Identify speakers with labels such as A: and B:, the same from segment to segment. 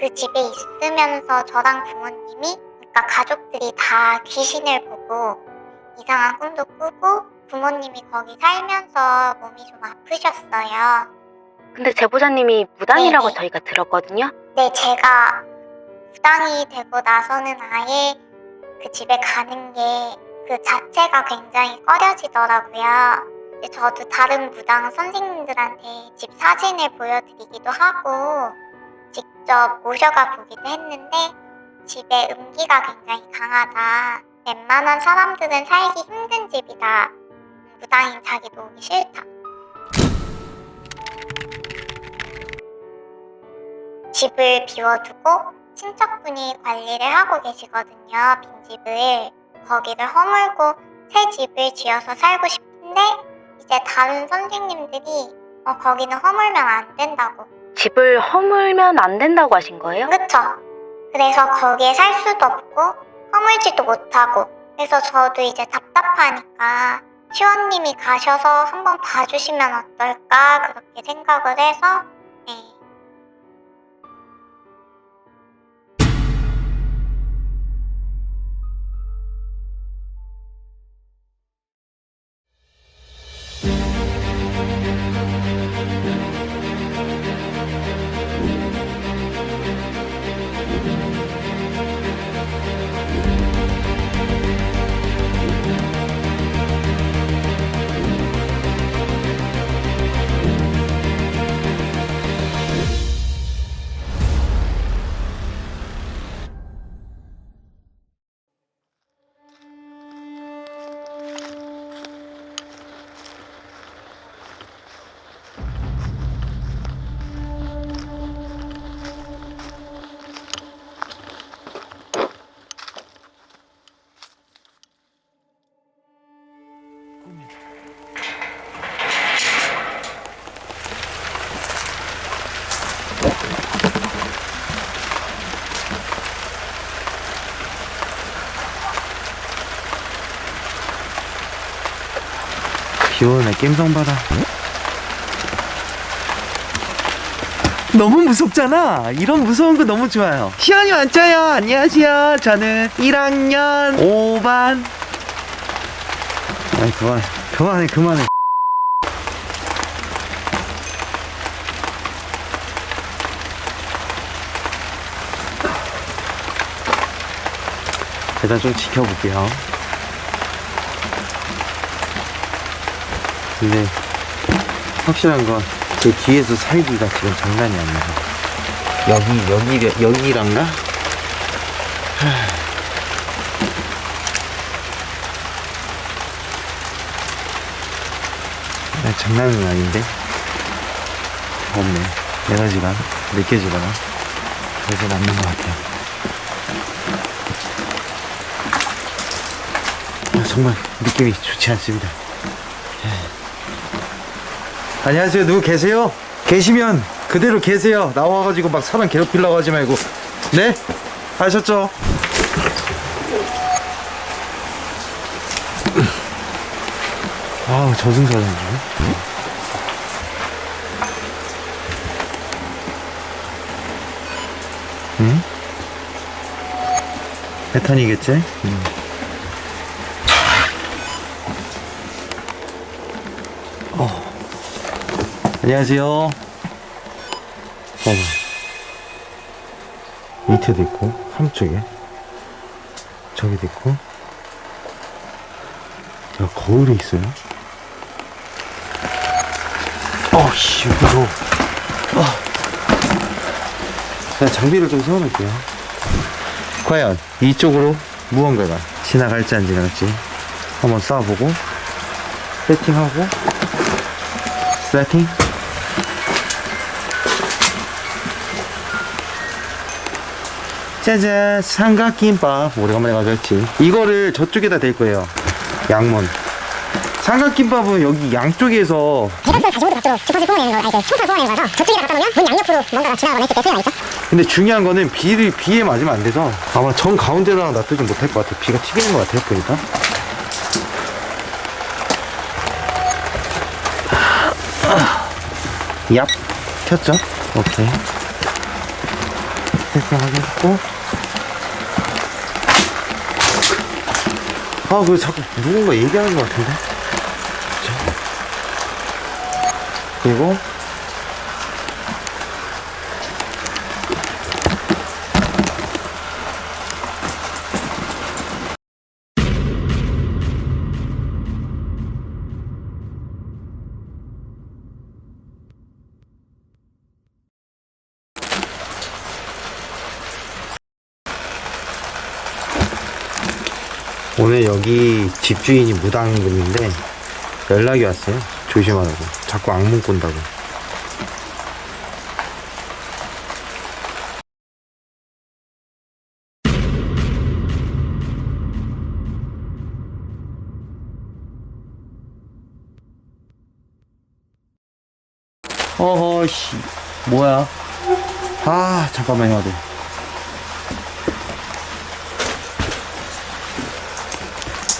A: 그 집에 있으면서 저랑 부모님이 그러니까 가족들이 다 귀신을 보고 이상한 꿈도 꾸고 부모님이 거기 살면서 몸이 좀 아프셨어요.
B: 근데 제보자님이 무당이라고
A: 네네.
B: 저희가 들었거든요.
A: 네, 제가 부당이 되고 나서는 아예 그 집에 가는 게 그 자체가 굉장히 꺼려지더라고요. 저도 다른 무당 선생님들한테 집 사진을 보여드리기도 하고 직접 모셔가 보기도 했는데 집에 음기가 굉장히 강하다. 웬만한 사람들은 살기 힘든 집이다. 무당인 자기도 오기 싫다. 집을 비워두고 친척분이 관리를 하고 계시거든요. 빈집을. 거기를 허물고 새 집을 지어서 살고 싶은데 이제 다른 선생님들이 어, 거기는 허물면 안 된다고.
B: 집을 허물면 안 된다고 하신 거예요?
A: 그쵸? 그래서 거기에 살 수도 없고 허물지도 못하고 그래서 저도 이제 답답하니까 시원님이 가셔서 한번 봐주시면 어떨까 그렇게 생각을 해서 네.
C: 시원해 깸성 바다. 너무 무섭잖아. 이런 무서운 거 너무 좋아요. 시원이 왔죠요. 안녕하세요. 저는 1학년 5반. 아이 그만 그만해 그만해. 일단 좀 지켜볼게요 근데 확실한 건 제 뒤에서 살기가 지금 장난이 아니야. 여기 여기 여기란가? 하... 장난은 아닌데 없네. 에너지가 느껴지거나 그러진 않는 것 같아요. 아, 정말 느낌이 좋지 않습니다. 안녕하세요. 누구 계세요? 계시면 그대로 계세요. 나와가지고 막 사람 괴롭히려고 하지 말고. 네? 아셨죠? 아우, 저승사자인데. 응? 패턴이겠지? 응. 안녕하세요. 어. 밑에도 있고, 한쪽에. 저기도 있고. 야, 거울이 있어요? 어씨, 무서워. 어. 자, 장비를 좀 세워놓을게요. 과연 이쪽으로 무언가가 지나갈지 안 지나갈지 한번 쏴보고, 세팅하고, 세팅. 짜잔 삼각김밥. 오래간만에 가져왔지. 이거를 저쪽에다 댈 거예요. 양문 삼각김밥은 여기 양쪽에서
D: 대각선 45도 각도로 주파수 뽑아내는 거, 아니, 그 초파 뽑아내는 거라서 저쪽에다 갖다 놓으면 문 양옆으로 뭔가가 지나가거나 했을 때 소리가 있죠?
C: 근데 중요한 거는 비를 비에 맞으면 안 돼서 아마 정 가운데다가 놔두지 못할 것 같아. 비가 튀기는 것 같아요 보니까. 얍. 켰죠? 오케이. 테스팅 확인했고. 아, 그 자꾸 누군가 얘기하는 것 같은데? 자. 그리고 여기 집주인이 무당분인데 연락이 왔어요. 조심하라고. 자꾸 악몽 꾼다고. 어허, 씨. 뭐야? 아, 잠깐만요, 네.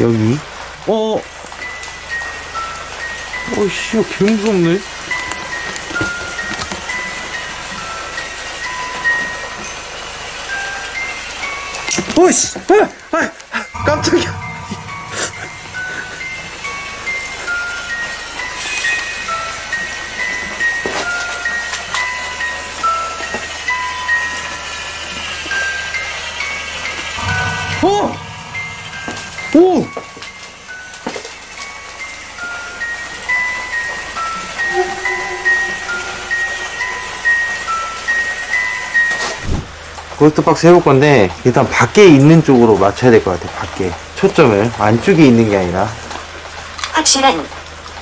C: 여기. 어. 어, 씨, 개 무섭네. 오씨! 아, 아, 깜짝이야. 고스트박스 해볼 건데 일단 밖에 있는 쪽으로 맞춰야 될 것 같아 밖에. 초점을 안쪽에 있는 게 아니라.
E: 확실한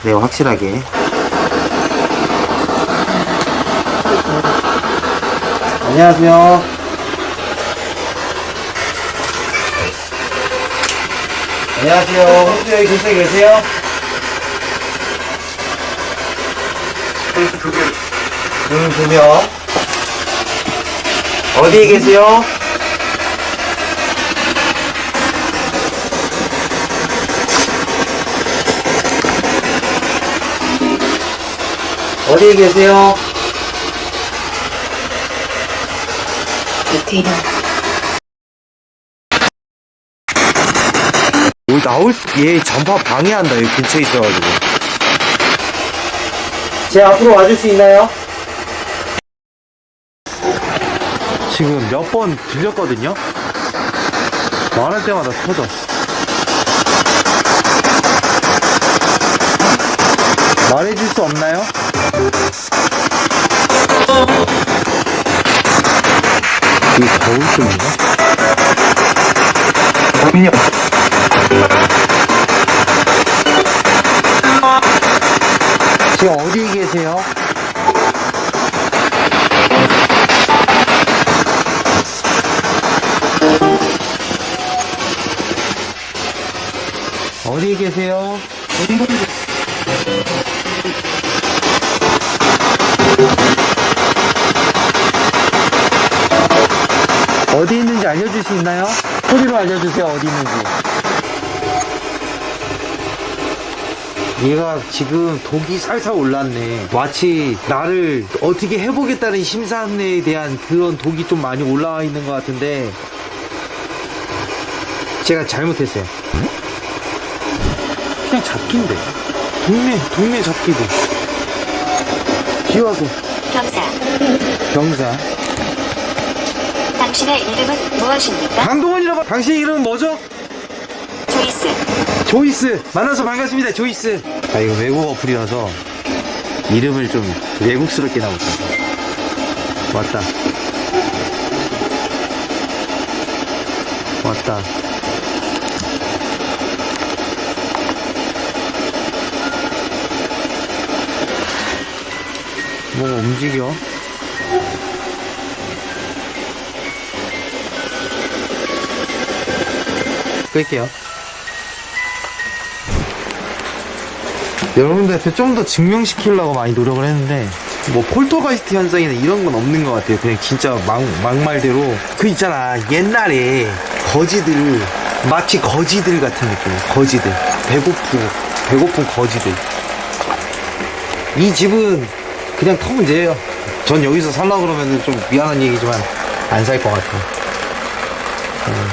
C: 네 확실하게. 안녕하세요. 안녕하세요. 여기 근처에 계세요? 음, 두명 어디에 계세요? 어디에 계세요?
E: 디테일은
C: 여기 나올 얘 전파 방해한다 여기 근처에 있어가지고 제 앞으로 와줄 수 있나요? 지금 몇 번 들렸거든요 말할 때마다 터져 말해줄 수 없나요? 이 거울 쪽인가? 고민이 계세요? 어디 있는지 알려줄 수 있나요? 소리로 알려주세요, 어디 있는지. 얘가 지금 독이 살살 올랐네. 마치 나를 어떻게 해보겠다는 심산에 대한 그런 독이 좀 많이 올라와 있는 것 같은데, 제가 잘못했어요. 그냥 잡기인데. 동네, 동네 잡기도. 기와서
E: 경사
C: 경사.
E: 당신의 이름은 무엇입니까?
C: 강동원이라고 당신 이름은 뭐죠?
E: 조이스
C: 조이스 만나서 반갑습니다 조이스 아 이거 외국 어플이라서 이름을 좀 외국스럽게 나오다 왔다 왔다 뭐 움직여? 끌게요. 여러분들한테 좀 더 증명시키려고 많이 노력을 했는데 뭐 폴터가이스트 현상이나 이런 건 없는 것 같아요. 그냥 진짜 막, 막말대로 그 있잖아. 옛날에 거지들 마치 거지들 같은 느낌. 거지들. 배고프고 배고픈 거지들. 이 집은 그냥 터 문제예요. 전 여기서 살라 그러면 좀 미안한 얘기지만 안 살 것 같아요. 음,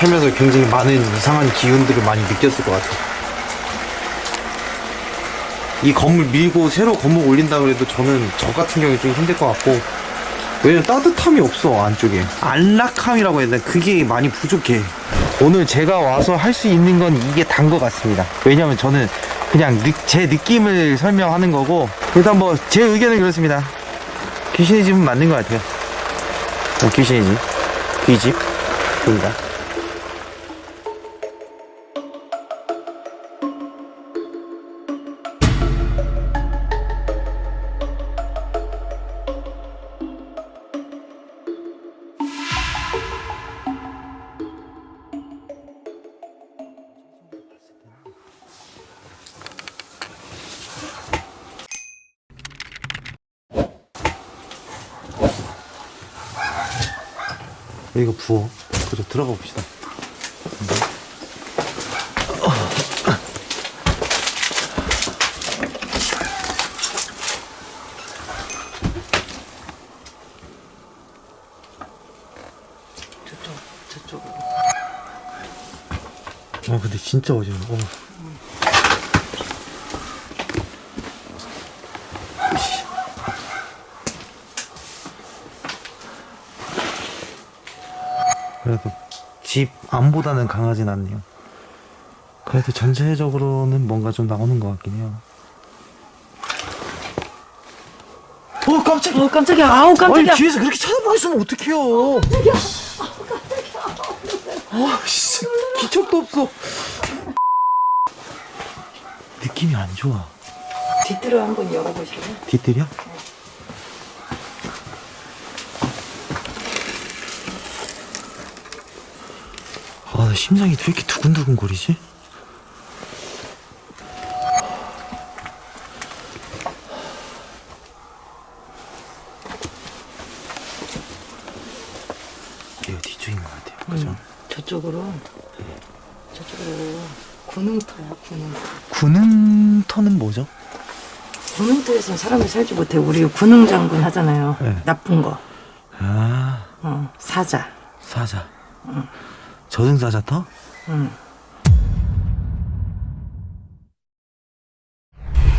C: 살면서 굉장히 많은 이상한 기운들을 많이 느꼈을 것 같아요. 이 건물 밀고 새로 건물 올린다 그래도 저는 저 같은 경우에 좀 힘들 것 같고 왜냐면 따뜻함이 없어 안쪽에. 안락함이라고 해야 되나? 그게 많이 부족해. 오늘 제가 와서 할 수 있는 건 이게 단 것 같습니다. 왜냐면 저는 그냥 느- 제 느낌을 설명하는 거고 일단 뭐 제 의견은 그렇습니다. 귀신의 집은 맞는 것 같아요. 어, 귀신의 집. 귀집. 그인가 이거 부어. 그저 들어가 봅시다. 어 근데 진짜 어지러워. 어. 으쌰. 그래도 집 안보다는 강하진 않네요. 그래도 전체적으로는 뭔가 좀 나오는 것 같긴 해요. 어 깜짝이야.
F: 어 깜짝이야. 아우 깜짝이야.
C: 아니 뒤에서 그렇게 쳐다보고 있으면 어떡해요? 아 진짜 기척도 없어. 느낌이 안 좋아.
F: 뒷뜰을 한번 열어보실래요?
C: 뒤뜰이야? 심장이 왜 이렇게 두근두근 거리지? 이거 뒤쪽인 것 같아요. 그죠?
F: 저쪽으로 저쪽으로 군웅터야 군웅터
C: 군음터는 뭐죠?
F: 군웅터에서는 사람이 살지 못해 우리 군웅 장군 하잖아요
C: 네.
F: 나쁜 거
C: 아,
F: 어, 사자
C: 사자. 저승사자터?
F: 응.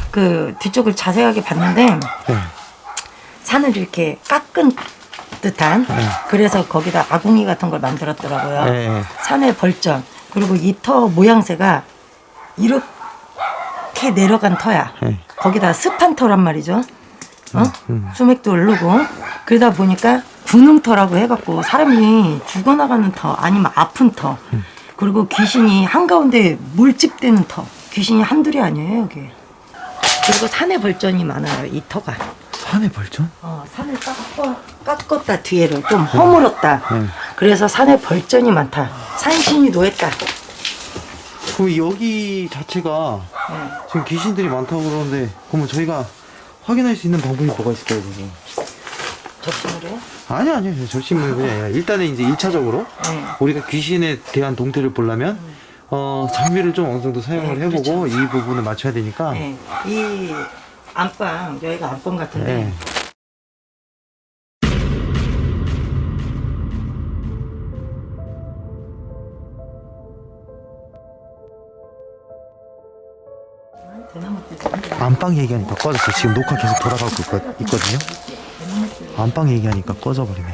F: 그 뒤쪽을 자세하게 봤는데
C: 네.
F: 산을 이렇게 깎은 듯한
C: 네.
F: 그래서 거기다 아궁이 같은 걸 만들었더라고요
C: 네.
F: 산의 벌전 그리고 이 터 모양새가 이렇게 내려간 터야.
C: 네.
F: 거기다 습한 터란 말이죠. 어?
C: 음.
F: 수맥도 오르고 그러다 보니까 군웅터라고 해갖고 사람이 죽어나가는 터 아니면 아픈 터
C: 음.
F: 그리고 귀신이 한가운데 물집되는 터 귀신이 한둘이 아니에요 여기 그리고 산의 벌전이 많아요 이 터가
C: 산의 벌전?
F: 어, 산을 깎아, 깎았다 뒤에를 좀 허물었다
C: 네.
F: 그래서 산에 벌전이 많다 산신이 노했다
C: 그럼 여기 자체가
F: 네.
C: 지금 귀신들이 많다고 그러는데 그러면 저희가 확인할 수 있는 방법이 뭐가 있을까요?
F: 접신을 해?
C: 아니 아니요 절심은 그냥 아니라 일단은 이제 1차적으로
F: 네.
C: 우리가 귀신에 대한 동태를 보려면 어 장비를 좀 어느 정도 사용을
F: 네,
C: 해보고 이 부분을 맞춰야 되니까
F: 네. 이 안방 여기가 안방 같은데
C: 네.
F: 대나무
C: 안방 얘기하니까 꺼졌어 지금 녹화 계속 돌아가고 있거- 있거든요 안방 얘기하니까 꺼져버리네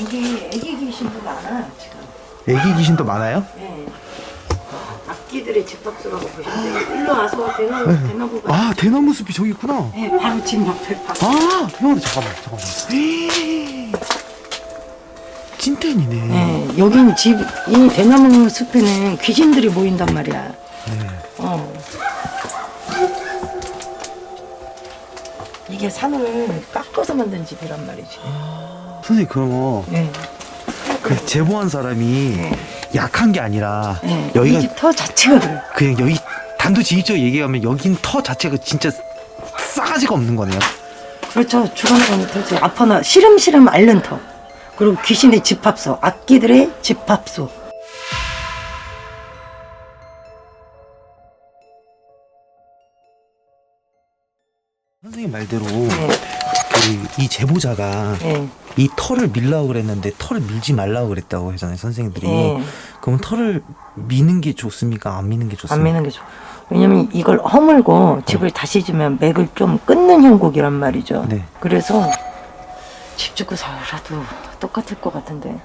F: 여기 애기 귀신도 많아 지금
C: 애기 귀신도 많아요?
F: 네. 악기들의 집합소라고 보시면 돼요 일로 와서 대나무, 대나무가
C: 아 대나무 숲이 저기 있구나
F: 네, 바로 집 옆에 바로
C: 아 대나무 잠깐만 잠깐만 에이, 찐텐이네
F: 네, 여기는 집, 이 대나무 숲에는 귀신들이 모인단 말이야.
C: 네.
F: 어. 이게 산을 깎아서 만든 집이란 말이지.
C: 선생님 그럼
F: 네.
C: 그 제보한 사람이
F: 네.
C: 약한 게 아니라
F: 네.
C: 여기가
F: 이집터 자체가 그래.
C: 그냥 여기 단도직입적으로 얘기하면 여긴 터 자체가 진짜 싸가지가 없는 거네요.
F: 그렇죠. 죽어나가는 터지. 아파나 시름시름 앓는 터. 그리고 귀신의 집합소, 악기들의 집합소.
C: 선생님 말대로
F: 네.
C: 그이 제보자가
F: 예.
C: 이 털을 밀라고 그랬는데 털을 밀지 말라고 그랬다고 하잖아요 선생님들이
F: 예.
C: 그럼 털을 미는 게 좋습니까 안 미는 게 좋습니까
F: 안 미는 게 좋아. 왜냐면 이걸 허물고 집을 다시 지면 맥을 좀 끊는 형국이란 말이죠.
C: 네.
F: 그래서 집 짓고 살아도 똑같을 것 같은데.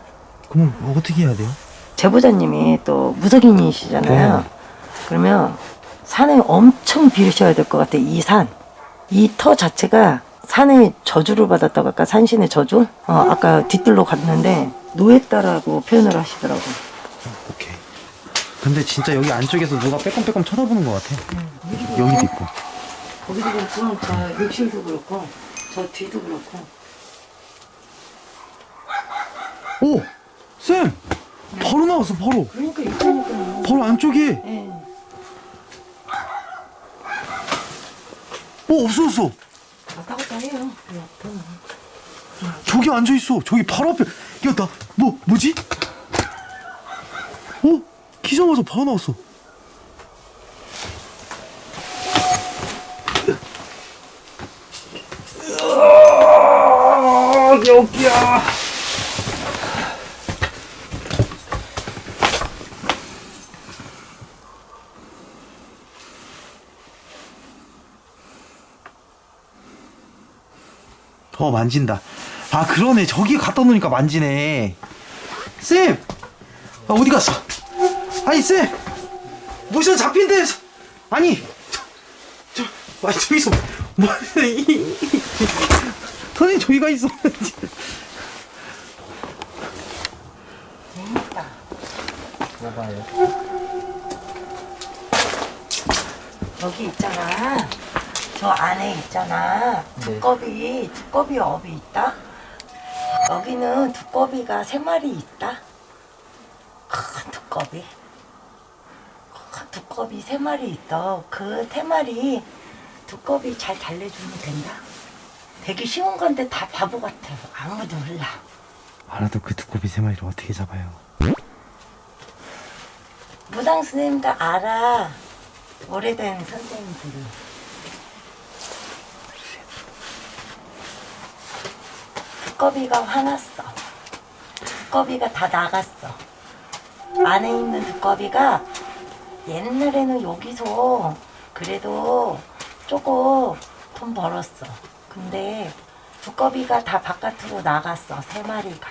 C: 그럼 뭐 어떻게 해야 돼요
F: 제보자님이 또 무속인이시잖아요.
C: 네.
F: 그러면 산에 엄청 비르셔야 될 것 같아. 이 산. 이 터 자체가 산에 저주를 받았다고 아까 산신의 저주? 어, 아까 뒤뜰로 갔는데 노했다라고 표현을 하시더라고.
C: 오케이 근데 진짜 여기 안쪽에서 누가 빼꼼빼꼼 쳐다보는 것 같아 여기도 있고
F: 거기도 그렇고 저 욕실도 그렇고 저 뒤도 그렇고
C: 오! 쌤! 바로 나왔어 바로
F: 그러니까 있다니까요.
C: 바로 안쪽에
F: 예.
C: 어 없어졌어
F: 왔다 갔다 해요. 그.
C: 저기 앉아 있어 저기 바로 앞에 야 나 뭐 뭐지? 어? 키자마자 바로 나왔어 아, 여기야 어 만진다. 아 그러네. 저기 갖다 놓으니까 만지네. 쌤! 아, 어디 갔어? 아니 쌤! 모션 잡힌데 아니 저, 저 아니 저기서 뭐 선생님 저기가 있어.
F: 여기 있잖아. 저 안에 있잖아. 두꺼비, 두꺼비 업이 있다. 여기는 두꺼비가 세 마리 있다. 큰 두꺼비. 큰 두꺼비 세 마리 있어. 그 세 마리 두꺼비 잘 달래주면 된다. 되게 쉬운 건데 다 바보 같아. 아무도 몰라.
C: 알아도 그 두꺼비 세 마리를 어떻게 잡아요
F: 무당 스님도 알아. 오래된 선생님들이. 두꺼비가 화났어. 두꺼비가 다 나갔어. 안에 있는 두꺼비가 옛날에는 여기서 그래도 조금 돈 벌었어. 근데 두꺼비가 다 바깥으로 나갔어. 세 마리가.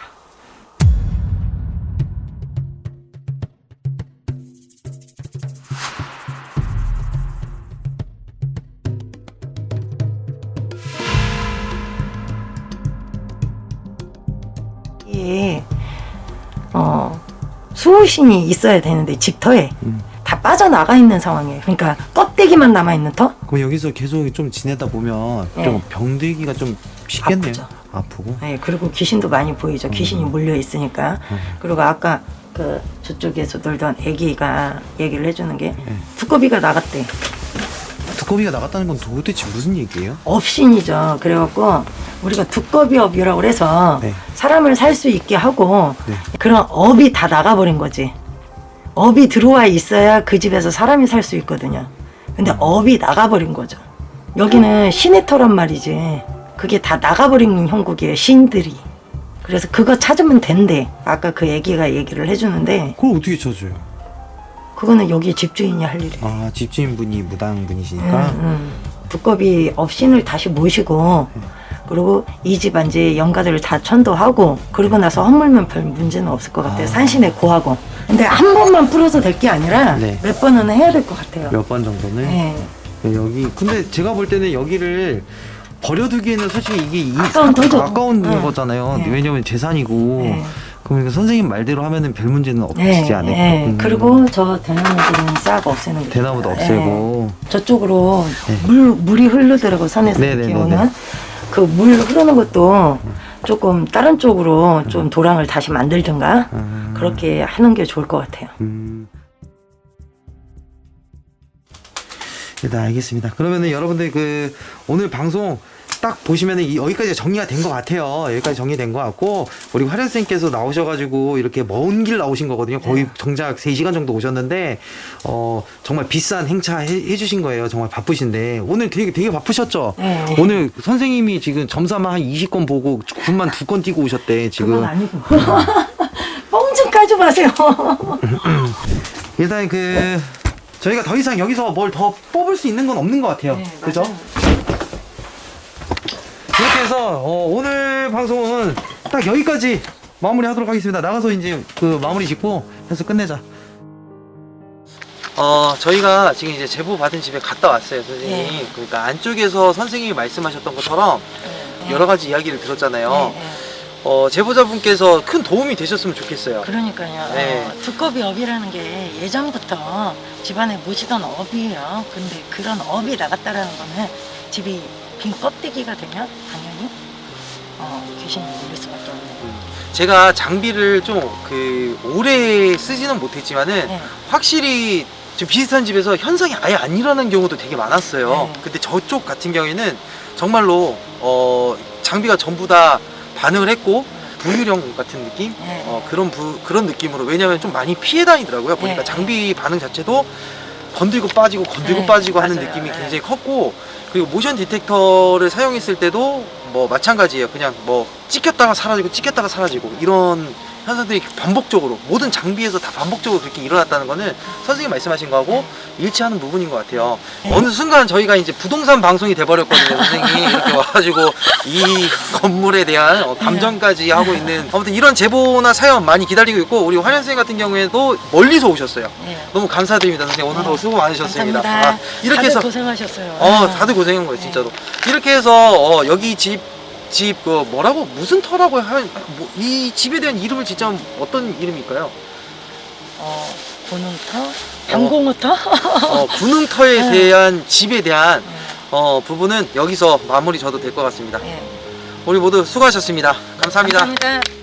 F: 수호신이 있어야 되는데 집터에
C: 음.
F: 다 빠져나가 있는 상황이에요. 그러니까 껍데기만 남아 있는 터.
C: 그럼 여기서 계속 좀 지내다 보면
F: 네.
C: 좀 병들기가 좀 쉽겠네요
F: 아프죠.
C: 아프고
F: 네, 그리고 귀신도 많이 보이죠. 귀신이 몰려 있으니까.
C: 음.
F: 그리고 아까 그 저쪽에서 놀던 애기가 얘기를 해주는 게
C: 네.
F: 두꺼비가 나갔대.
C: 두꺼비가 나갔다는 건 도대체 무슨 얘기예요?
F: 업신이죠. 그래갖고 우리가 두꺼비업이라고 그래서
C: 네.
F: 사람을 살 수 있게 하고
C: 네.
F: 그런 업이 다 나가버린 거지. 업이 들어와 있어야 그 집에서 사람이 살 수 있거든요. 근데 업이 나가버린 거죠. 여기는 신의 터란 말이지. 그게 다 나가버린 형국이에요. 신들이. 그래서 그거 찾으면 된대. 아까 그 애기가 얘기를 해주는데
C: 그걸 어떻게 쳐줘요?
F: 그거는 여기 집주인이 할 일이에요.
C: 아 집주인분이 무당분이시니까
F: 음, 음. 두꺼비 업신을 다시 모시고 그리고 이 집 안지 영가들을 다 천도하고 그러고 나서 헛물면 별 문제는 없을 것 같아요.
C: 아.
F: 산신에 고하고. 근데 한 번만 풀어서 될 게 아니라
C: 네.
F: 몇 번은 해야 될 것 같아요.
C: 몇 번 정도는
F: 네.
C: 네, 여기 근데 제가 볼 때는 여기를 버려두기에는 솔직히 이게 이
F: 아까운
C: 사-. 아까운
F: 네.
C: 거잖아요.
F: 네.
C: 왜냐면 재산이고
F: 네.
C: 이거 선생님 말대로 하면은 별 문제는 없지
F: 네,
C: 않을까.
F: 네.
C: 음.
F: 그리고 저 대나무들은 싹 없애는 게
C: 대나무도. 없애고
F: 네. 저쪽으로
C: 네.
F: 물 물이 흐르더라고 산에서
C: 네,
F: 이렇게
C: 네, 네,
F: 오는
C: 네.
F: 그 물 흐르는 것도 조금 다른 쪽으로 좀 도랑을 다시 만들든가
C: 음.
F: 그렇게 하는 게 좋을 것 같아요.
C: 음. 일단 알겠습니다. 그러면은 여러분들 그 오늘 방송 딱 보시면은 이- 여기까지 정리가 된 것 같아요. 여기까지 정리된 것 같고 우리 화련 선생님께서 나오셔가지고 이렇게 먼 길 나오신 거거든요. 거의 정작 3시간 정도 오셨는데 어 정말 비싼 행차 해, 해주신 거예요. 정말 바쁘신데 오늘 되게 되게 바쁘셨죠.
F: 네.
C: 오늘 선생님이 지금 점사만 한 20건 보고 군만 두건 띄고 오셨대 지금.
F: 아니고. 뻥좀 까지 마세요.
C: 일단 그 저희가 더 이상 여기서 뭘 더 뽑을 수 있는 건 없는 것 같아요.
F: 네,
C: 그죠?
F: 맞아요.
C: 그렇게 해서 어, 오늘 방송은 딱 여기까지 마무리하도록 하겠습니다. 나가서 이제 그 마무리 짓고 해서 끝내자. 어 저희가 지금 이제 제보 받은 집에 갔다 왔어요, 선생님.
F: 네.
C: 그러니까 안쪽에서 선생님이 말씀하셨던 것처럼
F: 네.
C: 여러 가지 이야기를 들었잖아요.
F: 네, 네.
C: 어 제보자분께서 큰 도움이 되셨으면 좋겠어요.
F: 그러니까요.
C: 네.
F: 어, 두꺼비 업이라는 게 예전부터 집안에 모시던 업이에요. 근데 그런 업이 나갔다라는 거는 집이 빈 껍데기가 되면 당연히 어, 귀신이 물릴 수밖에 없는.
C: 제가 장비를 좀 그 오래 쓰지는 못했지만은
F: 네.
C: 확실히 좀 비슷한 집에서 현상이 아예 안 일어나는 경우도 되게 많았어요.
F: 네.
C: 근데 저쪽 같은 경우에는 정말로 어 장비가 전부 다 반응을 했고 분유령 같은 느낌?
F: 네.
C: 어 그런 부, 그런 느낌으로 왜냐면 좀 많이 피해 다니더라고요. 보니까
F: 네.
C: 장비 반응 자체도 건들고 빠지고 건들고
F: 네,
C: 빠지고 하는
F: 맞아요.
C: 느낌이
F: 네.
C: 굉장히 컸고 그리고 모션 디텍터를 사용했을 때도 뭐 마찬가지예요. 그냥 뭐 찍혔다가 사라지고 찍혔다가 사라지고 이런 현상들이 반복적으로 모든 장비에서 다 반복적으로 그렇게 일어났다는 거는 선생님 말씀하신 거하고 일치하는 부분인 것 같아요.
F: 네.
C: 어느 순간 저희가 이제 부동산 방송이 돼버렸거든요, 선생님이 이렇게 와가지고 이 건물에 대한 어, 감정까지 하고 있는 아무튼 이런 제보나 사연 많이 기다리고 있고 우리 화련 선생 같은 경우에도 멀리서 오셨어요.
F: 네.
C: 너무 감사드립니다, 선생님. 오늘도 수고 많으셨습니다.
F: 감사합니다.
C: 아, 이렇게
F: 다들
C: 해서
F: 고생하셨어요.
C: 어, 다들 고생한 거예요, 진짜로. 이렇게 해서 어, 여기 집, 집, 그 뭐라고 무슨 터라고 하, 뭐, 이 집에 대한 이름을 진짜 어떤 이름일까요?
F: 어, 고능터, 방공호터.
C: 어, 군웅터에
F: 네.
C: 대한 집에 대한 어, 부분은 여기서 마무리 져도 될 것 같습니다.
F: 네.
C: 우리 모두 수고하셨습니다. 감사합니다.
F: 감사합니다.